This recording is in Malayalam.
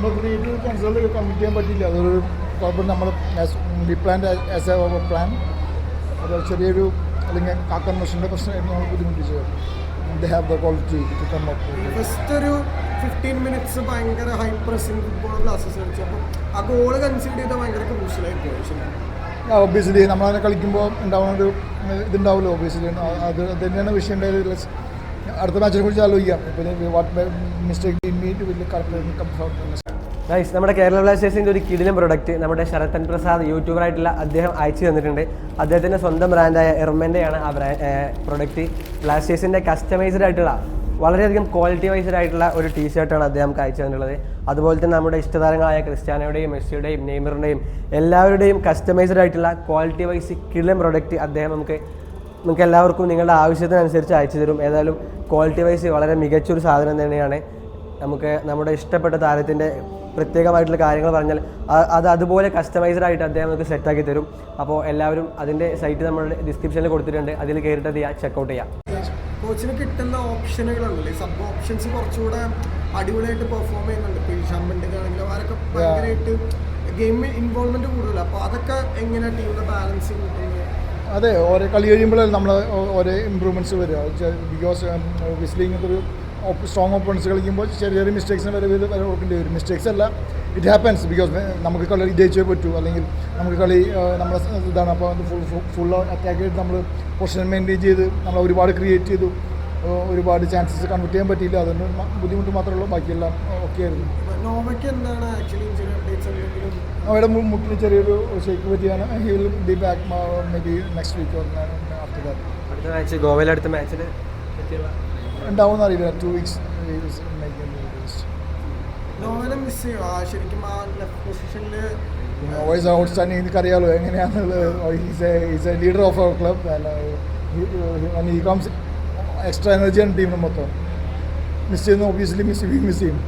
ത്രീ ക്രിയേറ്റീവ് ക്യാൻസൽ കമ്മിറ്റ് ചെയ്യാൻ പറ്റില്ല അതൊരു കുഴപ്പം നമ്മൾ we plan as a plan അത് ചെറിയൊരു അല്ലെങ്കിൽ കാക്കൻ മെഷീന്റെ പ്രശ്നമായിരുന്നു നമ്മൾ ബുദ്ധിമുട്ടിച്ചത്. They have the quality to come up first ഒരു ഫിഫ്റ്റീൻ മിനിറ്റ്സ് ഭയങ്കര ഹൈ പ്രസിംഗ് ഫുട്ബോൾ ക്ലാസ്സസ് കളിച്ചു. അപ്പോൾ ആ ഗോൾ കൺസിഡർ ചെയ്താൽ ഭയങ്കര ക്രൂഷ്യലായിട്ട് പോയി നമ്മളതിനെ കളിക്കുമ്പോൾ ഉണ്ടാവുന്ന ഒരു ഇതുണ്ടാവുമല്ലോ ഒബിയസ്ലി അത് തന്നെയാണ് വിഷയം ഉണ്ടായത്. അടുത്ത മാച്ചിനെ കുറിച്ച് ആലോചിക്കാം. ഇപ്പം വാട്ട് മിസ്റ്റേക്ക് മീറ്റ് വലിയ കറക്റ്റ് ഗൈസ് നമ്മുടെ കേരള ബ്ലാസ്റ്റേഴ്സിന്റെ ഒരു കിടിലം പ്രൊഡക്റ്റ് നമ്മുടെ ശരത്തൻ പ്രസാദ് യൂട്യൂബറായിട്ടുള്ള അദ്ദേഹം അയച്ചു തന്നിട്ടുണ്ട്. അദ്ദേഹത്തിന്റെ സ്വന്തം ബ്രാൻഡായ എർമന്റെയാണ് ആ ബ്രാൻഡ് പ്രൊഡക്റ്റ് ബ്ലാസ്റ്റേഴ്സിന്റെ കസ്റ്റമൈസ്ഡ് ആയിട്ടുള്ള വളരെയധികം ക്വാളിറ്റി വൈസ്ഡ് ആയിട്ടുള്ള ഒരു ടീ ഷർട്ടാണ് അദ്ദേഹം കാഴ്ച തന്നിട്ടുള്ളത്. അതുപോലെ തന്നെ നമ്മുടെ ഇഷ്ടതാരങ്ങളായ ക്രിസ്ത്യാനോയുടെയും മെസ്സിയുടെയും നെയ്മറിന്റെയും എല്ലാവരുടെയും കസ്റ്റമൈസ്ഡ് ആയിട്ടുള്ള ക്വാളിറ്റി വൈസ് കിടിലം പ്രൊഡക്റ്റ് അദ്ദേഹം നമുക്ക് നമുക്ക് എല്ലാവർക്കും നിങ്ങളുടെ ആവശ്യത്തിനനുസരിച്ച് അയച്ചു തരും. ഏതായാലും ക്വാളിറ്റി വൈസ് വളരെ മികച്ചൊരു സാധനം തന്നെയാണ്. നമുക്ക് നമ്മുടെ ഇഷ്ടപ്പെട്ട താരത്തിന്റെ പ്രത്യേകമായിട്ടുള്ള കാര്യങ്ങൾ പറഞ്ഞാൽ അത് അതുപോലെ കസ്റ്റമൈസ്ഡ് ആയിട്ട് അദ്ദേഹം നമുക്ക് സെറ്റാക്കി തരും. അപ്പോൾ എല്ലാവരും അതിന്റെ സൈറ്റ് നമ്മുടെ ഡിസ്ക്രിപ്ഷനിൽ കൊടുത്തിട്ടുണ്ട്. അതിൽ കയറിയിട്ട് അത് ചെക്ക്ഔട്ട് ചെക്കൗട്ട് ചെയ്യാം. കോച്ചിന് കിട്ടുന്ന ഓപ്ഷനുകളുണ്ടല്ലേ സബ് ഓപ്ഷൻസ് കുറച്ചുകൂടെ അടിപൊളിയായിട്ട് പെർഫോം ചെയ്യുന്നുണ്ട്. ഇപ്പോൾ ഈ ഷമ്മിന്റെ ആണെങ്കിലും അവരൊക്കെ ഭയങ്കരമായിട്ട് ഗെയിമിൽ ഇൻവോൾവ്മെന്റ് കൂടുതലാണ് അപ്പോൾ അതൊക്കെ എങ്ങനെയാണ് ടീമിന്റെ ബാലൻസിങ് കിട്ടുന്നത്? അതെ ഓരോ കളി കഴിയുമ്പോഴല്ലേ നമ്മൾ ഓരോ ഇമ്പ്രൂവ്മെന്റ്സ് വരിക. ബിക്കോസ് ഇങ്ങനത്തെ ഒരു സ്ട്രോങ് ഓപ്പണൻസ് കളിക്കുമ്പോൾ ചെറിയ ചെറിയ മിസ്റ്റേക്സിന് വരെ ഇത് വരെ കൊടുക്കേണ്ടി വരും. മിസ്റ്റേക്സ് അല്ല ഇറ്റ് ഹാപ്പൻസ് ബിക്കോസ് നമുക്ക് കളി ജയിച്ചേ പറ്റൂ. അല്ലെങ്കിൽ നമുക്ക് കളി നമ്മുടെ ഇതാണ് അപ്പോൾ ഫുൾ ഫുൾ അറ്റാക്ക് ചെയ്ത് നമ്മൾ പൊസിഷൻ മെയിന്റെയിൻ ചെയ്ത് നമ്മൾ ഒരുപാട് ക്രിയേറ്റ് ചെയ്തു. ഒരുപാട് ചാൻസസ് കൺവേർട്ട് ചെയ്യാൻ പറ്റിയില്ല. അതുകൊണ്ട് ബുദ്ധിമുട്ട് മാത്രമേ ഉള്ളൂ. ബാക്കിയെല്ലാം ഓക്കെ ആയിരുന്നു. അവിടെ മുട്ടിന് ചെറിയൊരു ഷേക്ക് പറ്റിയാണ് he will be back maybe next week after that അടുത്ത മാച്ച് ഗോവയിലെ അടുത്ത മാച്ചിൽ ഉണ്ടാവുമെന്ന് അറിയില്ല two weeks voice outstanding എനിക്കറിയാലോ എങ്ങനെയാണെന്നുള്ളത് leader of our club he comes extra എനർജിയാണ് ടീമിന് മൊത്തം. മിസ് ചെയ്യുന്ന ഒബിയസ്ലി മിസ് മിസ് ചെയ്യും